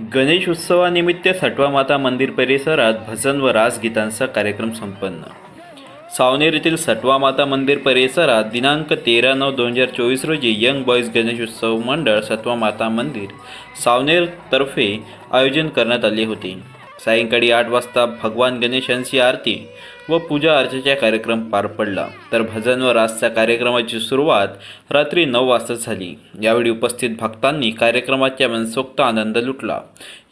गणेश उत्सवानिमित्त सटवा माता मंदिर परिसरात भजन व रासगीतांचा कार्यक्रम संपन्न. सावनेर येथील सटवा माता मंदिर परिसरात दिनांक तेरा नऊ दोन हजार चोवीस रोजी यंग बॉईज गणेश उत्सव मंडळ सटवा माता मंदिर सावनेरतर्फे आयोजन करण्यात आले होते. सायंकाळी आठ वाजता भगवान गणेशांची आरती व पूजा अर्चेचा कार्यक्रम पार पडला. तर भजन व रासच्या कार्यक्रमाची सुरुवात रात्री नऊ वाजता झाली. यावेळी उपस्थित भक्तांनी कार्यक्रमाच्या मनसोक्त आनंद लुटला.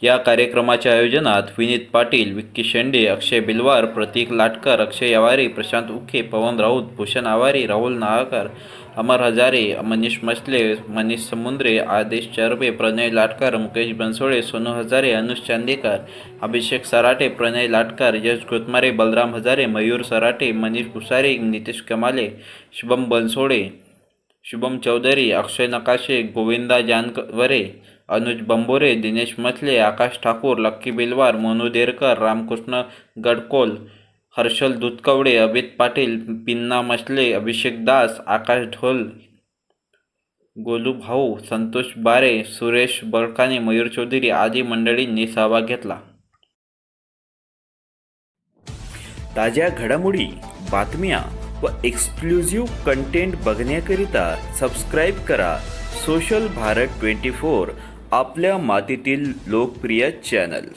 या कार्यक्रमाच्या आयोजनात विनीत पाटील विक्की शेंडे अक्षय बिलवार प्रतीक लाटकर अक्षय आवारे प्रशांत उखे पवन राऊत भूषण आवारे राहुल नाहकर अमर हजारे मनीष मसले मनीष समुद्रे आदेश चरबे प्रणय लाटकर मुकेश बनसोळे सोनू हजारे अनुष चांदेकर अभिषेक सराटे प्रणय लाटकर यश गोतमारे बलराम हजारे मयूर सराटे मनीष कुसारे नितेश कमाले शुभम बनसोडे शुभम चौधरी अक्षय नकाशे गोविंदा जानवरे अनुज बंबोरे दिनेश मथले आकाश ठाकूर लक्की बिलवार मोनू देरकर रामकृष्ण गडकोल हर्षल दुधकवडे अभित पाटील पिन्ना मसले अभिषेक दास आकाश ढोल गोलू भाऊ संतोष बारे सुरेश बळकाने मयूर चौधरी आदी मंडळींनी सहभाग घेतला. ताज्या घडामोडी बातम्या व एक्सक्लुझिव्ह कंटेंट बघण्याकरिता सबस्क्राईब करा सोशल भारत ट्वेंटी फोर आपल्या मातीतील लोकप्रिय चॅनल